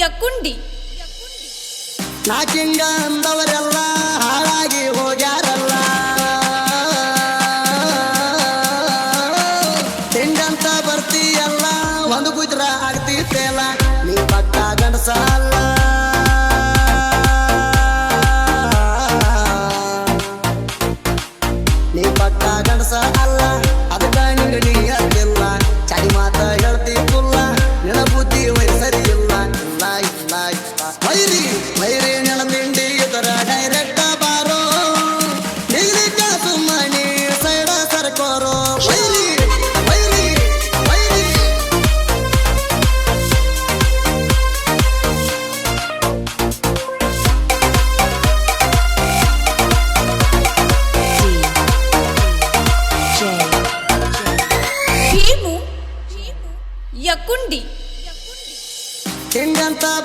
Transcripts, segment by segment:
ಯಕುಂಡಿ. ನಾಕಿಂಗ ಅಂದವರೆಲ್ಲ ಹಾಳಾಗಿ ಹೋಗ್ಯಾರಲ್ಲ. ತಿಂಡಂತ ಬರ್ತೀಯಲ್ಲ ಒಂದು ಗುಜ್ರ ಆಗ್ತಿತ್ತೇಲ.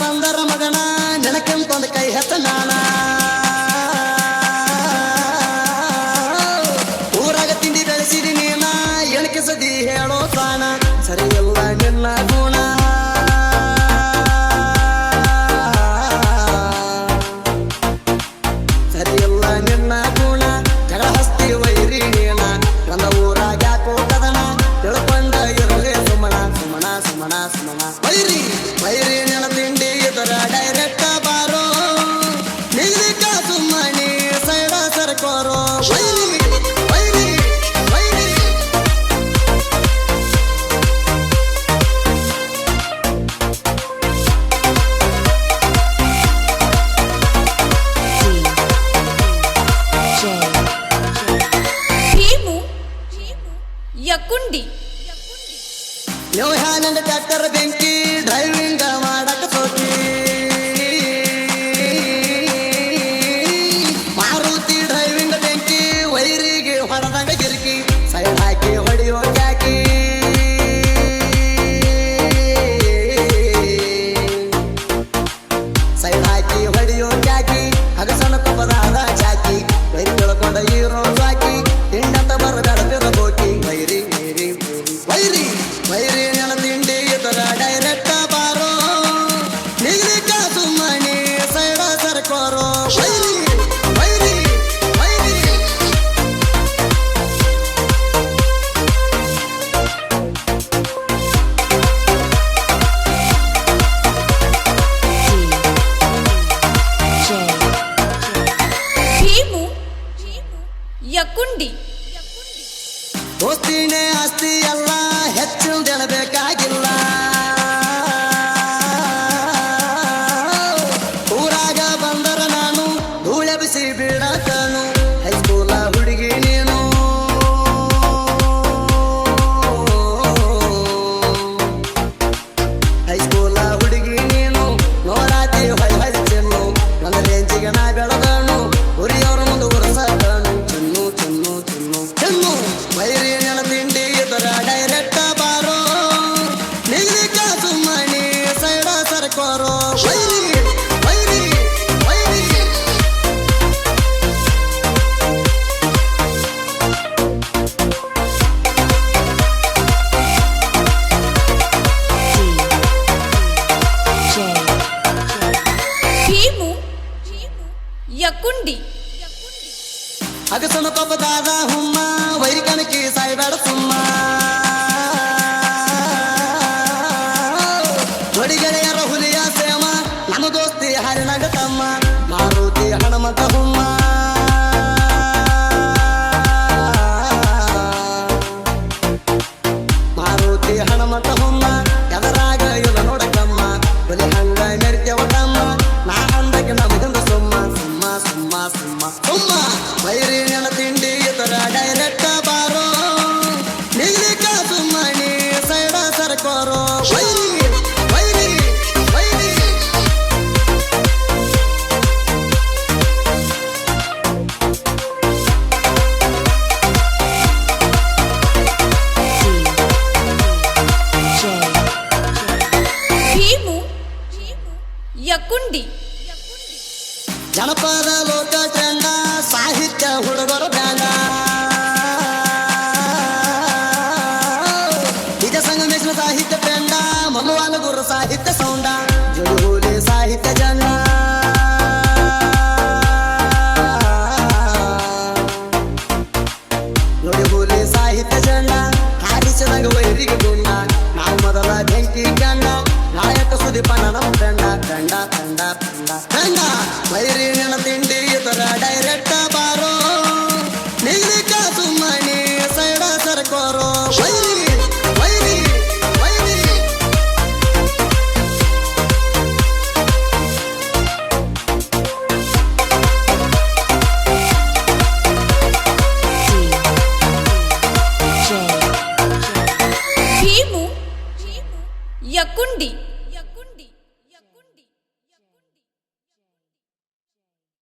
ಬಂದರ ನೀವು ಹ್ಯಾನಂದ ಟ್ರ್ಯಾಕ್ಟರ್ ಬೆಂಕಿ దక్కుంది దోస్తీనే ಅಗಸನ ಪಾಪ ದಾದ ಹುಮ್ಮ ವೈರಿಕನಕ್ಕೆ ಸಾಯ್ಬೇಡ ಸುಮ್ಮ. ಹೊಡಿಗೆಳೆಯರ ರಹುಲಿಯ ಸೇಮ, ನಮ್ಮ ದೋಸ್ತಿ ಹರಿನಾಗ ತಮ್ಮ. ಮಾರುತಿ ಹಣಮತ ಹುಮ್ಮ. ಮಾರುತಿ ಹಣಮತ ಹುಮ್ಮ, ಎದರಾಗ ಇದ ನೋಡಕಮ್ಮ. ಬಲಿ ಹಂಗ ಮೆರಿತೇವ ತಮ್ಮ, ನಾ ಅಂದಕ್ಕೆ ನಮಗಂದ ಸುಮ್ಮ ಸುಮ್ಮ ಸುಮ್ಮ ಸುಮ್ಮ. ಸುಮ್ಮ ಭೀಮು ಯಕುಂಡಿ. ಜನಪದ ಲೋಕ ಚಂದ ಸಾಹಿತ್ಯ ಹುಡುಗರ ಬ್ಯಾನ ನಿಜ ಸಂಗಮೇಶ್ವರ ಸಾಹಿತ್ಯ ಪೆಂಡ ಮಗುವಾಲ ಗುರು ಸಾಹಿತ್ಯ ಸೌಂಡ ಜೋಲೆ ಸಾಹಿತ್ಯ ಜನ. ನೋಡಿ ಹೋಲೆ ಸಾಹಿತ್ಯ ಜನ, ಹಾರಿಸಿದಾಗ ವೈರಿಗೆ ಗುಣ. ನಾವು ಮೊದಲ ಬೆಂಕಿ ಗಣ್ಣ ಸುದೀಪ ನಮ್ಮ ತಂಡ ತಂಡ ತಂಡ ತಂಡ. ತಂಡ. ನೆನಪಿನ